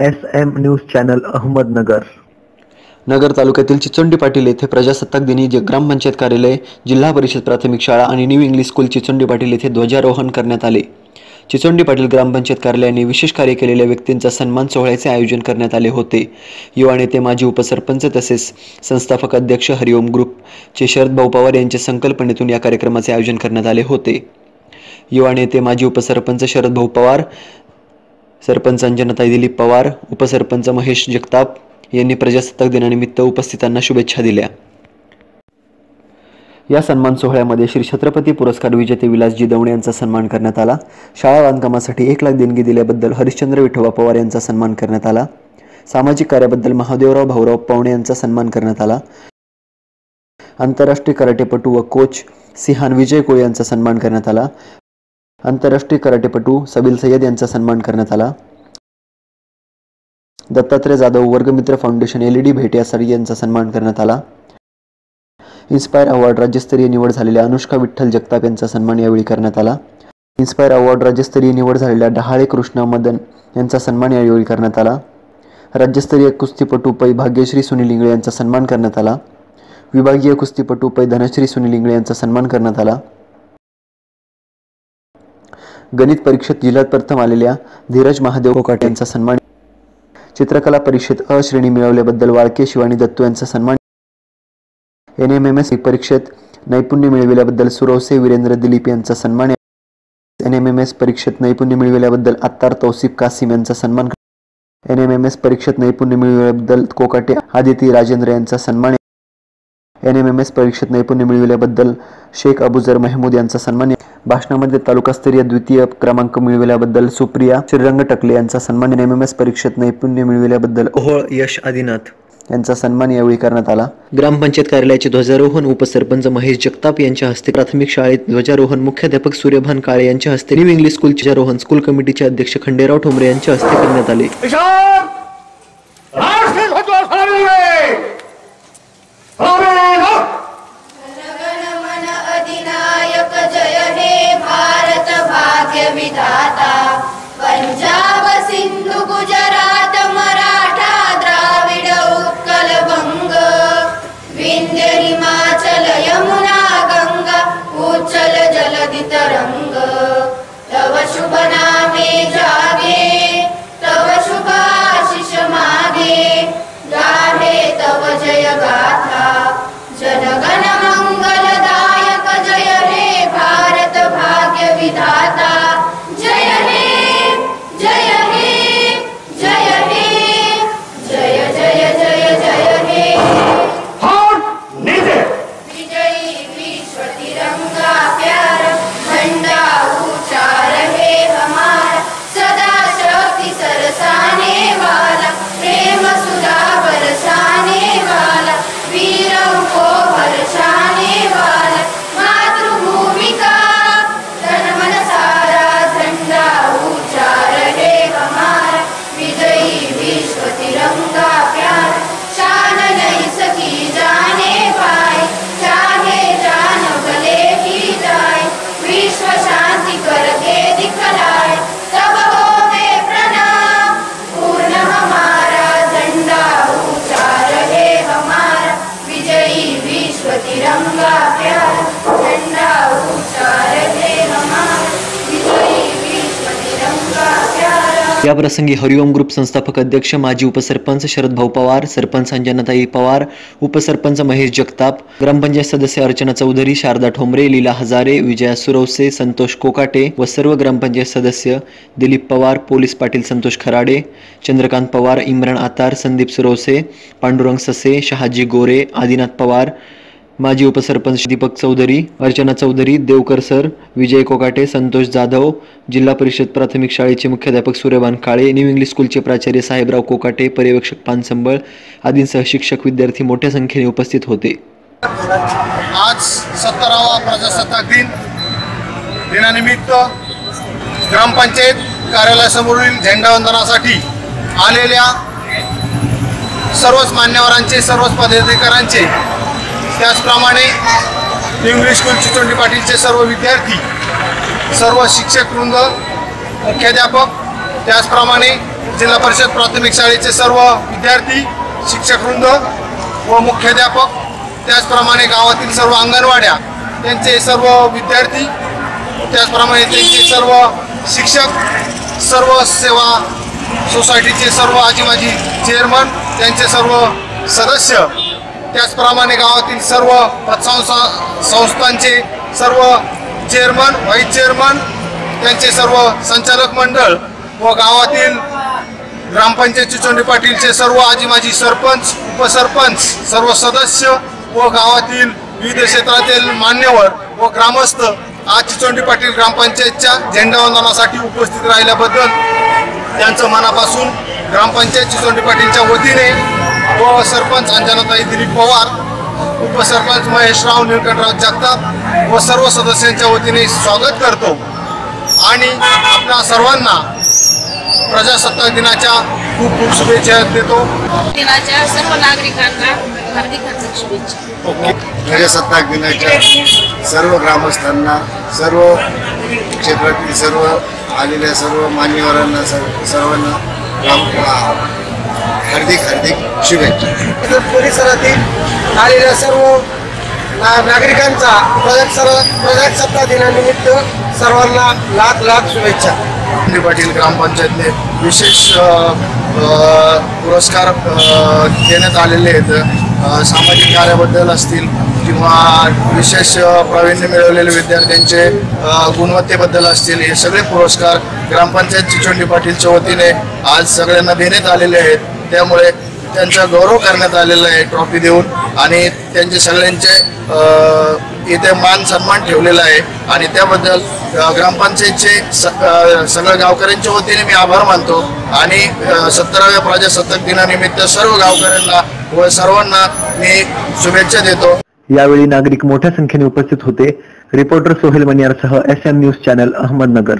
S M news channel Ahmednagar. Nagar तालुक्यातील चिचोंडी पाटील येथे प्रजासत्ताक दिनी जे ग्रामपंचायत कार्यालय जिल्हा परिषद प्राथमिक शाळा आणि new English school Chichondi Patil येथे ध्वजारोहण करण्यात आले. चिचोंडी पाटील ग्रामपंचायत कार्यालयाने विशेष कार्य केलेल्या व्यक्तींचा सन्मान सोहळ्याचे आयोजन करण्यात आले होते. युवा नेते माजी उपसरपंच तसेच संस्थापक अध्यक्ष हरिओम ग्रुपचे शरद भाऊ पवार यांच्या संकल्पनेतून या कार्यक्रमाचे आयोजन करण्यात आले होते. युवा नेते माजी उपसरपंच शरद भाऊ पवार सरपंच अंजनाताई दिलीप पवार उपसरपंच महेश जगताप यांनी प्रजासत्ताक दिनानिमित्त उपस्थितांना शुभेच्छा दिल्या. या सन्मान सोहळ्यामध्ये श्री छत्रपती पुरस्कार विजेते विलासजी दवणे यांचा सन्मान करण्यात आला. शाळा बांधकामासाठी एक लाख देणगी दिल्याबद्दल हरिश्चंद्र विठोबा पवार यांचा सन्मान करण्यात आला. सामाजिक कार्याबद्दल महादेवराव भाऊराव पवणे यांचा सन्मान करण्यात आला. आंतरराष्ट्रीय कराटेपटू व कोच सिहान विजय कोळे यांचा सन्मान करण्यात आला. आंतरराष्ट्रीय कराटेपटू सबिल सय्यद यांचा सन्मान करण्यात आला. दत्तात्रय जाधव वर्गमित्र फाउंडेशन एल ई डी भेटियासारी यांचा सन्मान करण्यात आला. इन्स्पायर अवॉर्ड राज्यस्तरीय निवड झालेल्या अनुष्का विठ्ठल जगताप यांचा सन्मान यावेळी करण्यात आला. इन्स्पायर अवॉर्ड राज्यस्तरीय निवड झालेल्या डहाळे कृष्णा मदन यांचा सन्मान यावेळी करण्यात आला. राज्यस्तरीय कुस्तीपटू पै भाग्यश्री सुनील इंगळे यांचा सन्मान करण्यात आला. विभागीय कुस्तीपटू पै धनश्री सुनील इंगळे यांचा सन्मान करण्यात आला. गणित परीक्षेत जिल्ह्यात प्रथम आलेल्या धीरज महादेव कोकाटे यांचा सन्मान चित्रकला परीक्षेत अ श्रेणी मिळवल्याबद्दल वाळके शिवानी दत्तू यांचा सन्मान एन एम एम एस परीक्षेत नैपुण्य मिळविल्याबद्दल सुरवसे वीरेंद्र दिलीप यांचा सन्मान एन एम एम एस परीक्षेत नैपुण्य मिळविल्याबद्दल अत्तार तौसिफ कासिम यांचा सन्मान एन एम एम एस परीक्षेत नैपुण्य मिळविल्याबद्दल कोकाटे आदिती राजेंद्र यांचा सन्मान एन एम एम एस परीक्षेत नैपुण्य मिळविल्याबद्दल शेख अबुजर महमूद यांचा सन्मान भाषणामध्ये तालुकास्तरीय द्वितीय क्रमांक मिळविल्याबद्दल सुप्रिया श्रीरंग टकले यांचा सन्मान एन एम एम एस परीक्षेत नैपुण्य मिळविल्याबद्दल ओहोळ यश आदिनाथ. यांचा सन्मान यावेळी करण्यात आला. ग्रामपंचायत कार्यालयाचे ध्वजारोहण उपसरपंच महेश जगताप यांच्या हस्ते प्राथमिक शाळेत ध्वजारोहण मुख्याध्यापक सूर्यभान काळे यांच्या हस्ते न्यू इंग्लिश स्कूल ध्वजारोहण स्कूल कमिटीचे अध्यक्ष खंडेराव ठोंबरे यांच्या हस्ते करण्यात आले. जय हे भारत भाग्य विधाता प्यारा या प्रसंगी हरिओम ग्रुप संस्थापक अध्यक्ष माजी उपसरपंच शरद भाऊ पवार सरपंच अंजनाताई पवार उपसरपंच महेश जगताप ग्रामपंचायत सदस्य अर्चना चौधरी शारदा ठोंबरे लीला हजारे विजया सुरवसे संतोष कोकाटे व सर्व ग्रामपंचायत सदस्य दिलीप पवार पोलीस पाटील संतोष खराडे चंद्रकांत पवार इम्रान आतार संदीप सुरवसे पांडुरंग ससे शहाजी गोरे आदिनाथ पवार माजी उपसरपंच दीपक चौधरी अर्चना चौधरी देवकर सर विजय कोकाटे संतोष जाधव जिल्हा परिषद प्राथमिक शाळेचे मुख्याध्यापक सूर्यभान काळे न्यू इंग्लिश स्कूलचे प्राचार्य साहेबराव कोकाटे पर्यवेक्षक पानसंबळ आदींसह शिक्षक विद्यार्थी मोठ्या संख्येने उपस्थित होते. आज सत्तरावा प्रजासत्ताक दिन. दिनानिमित्त ग्रामपंचायत कार्यालयासमोरील झेंडावंदनासाठी आलेल्या सर्वच मान्यवरांचे सर्वच पदाधिकाऱ्यांचे त्याचप्रमाणे इंग्लिश स्कूल चिचोंडी पाटीलचे सर्व विद्यार्थी सर्व शिक्षक वृंद मुख्याध्यापक त्याचप्रमाणे जिल्हा परिषद प्राथमिक शाळेचे सर्व विद्यार्थी शिक्षक वृंद व मुख्याध्यापक त्याचप्रमाणे गावातील सर्व अंगणवाड्या त्यांचे सर्व विद्यार्थी त्याचप्रमाणे त्यांचे सर्व शिक्षक सर्व सेवा सोसायटीचे सर्व आजीमाजी चेअरमन त्यांचे सर्व सदस्य त्याचप्रमाणे गावातील सर्व पतसंस्था संस्थांचे सर्व चेअरमन व्हाईस चेअरमन त्यांचे सर्व संचालक मंडळ व गावातील ग्रामपंचायत चिचोंडी पाटीलचे सर्व आजी माजी सरपंच उपसरपंच सर्व सदस्य व गावातील विविध क्षेत्रातील मान्यवर व ग्रामस्थ आज चिचोंडी पाटील ग्रामपंचायतच्या झेंडावंदनासाठी उपस्थित राहिल्याबद्दल त्यांचं मनापासून ग्रामपंचायत चिचोंडी पाटीलच्या वतीने व सरपंच अंजनाताई दिलीप पवार उपसरपंच महेशराव निलकंठराव जगताप व सर्व सदस्यांच्या वतीने स्वागत करतो. आणि आपल्या सर्वांना प्रजासत्ताक दिनाच्या खूप खूप शुभेच्छा देतो. दिनाच्या सर्व नागरिकांना हार्दिक हार्दिक शुभेच्छा. प्रजासत्ताक दिनाच्या सर्व ग्रामस्थांना सर्व क्षेत्रातील सर्व आलेल्या सर्व मान्यवरांना सर्व सर्वांना हार्दिक हार्दिक शुभेच्छा. परिसरातील आलेल्या सर्व नागरिकांचा प्रजासत्ताक दिनानिमित्त सर्वांना लाख लाख शुभेच्छा. पाटील ग्रामपंचायतने विशेष पुरस्कार देण्यात आलेले आहेत. सामाजिक कार्याबद्दल असतील किंवा विशेष प्रावीण्य मिळवलेले विद्यार्थ्यांचे गुणवत्तेबद्दल असतील हे सगळे पुरस्कार ग्रामपंचायत चिचोंडी पाटीलच्या वतीने आज सगळ्यांना देण्यात आलेले आहेत. त्यामुळे त्यांचा गौरव करण्यात आलेला आहे ट्रॉफी देऊन आणि त्यांचे सगळ्यांचे इथे मान सन्मान ठेवलेला आहे. आणि त्याबद्दल ग्रामपंचायतचे सगळ्या गावकऱ्यांच्या वतीने मी आभार मानतो. आणि सत्तराव्या प्रजासत्ताक दिनानिमित्त सर्व गावकऱ्यांना व सर्वांना मी शुभेच्छा देतो. यावेळी नागरिक मोठ्या संख्येने उपस्थित होते. Reporter Sohel मनियारसह S M news channel Ahmednagar.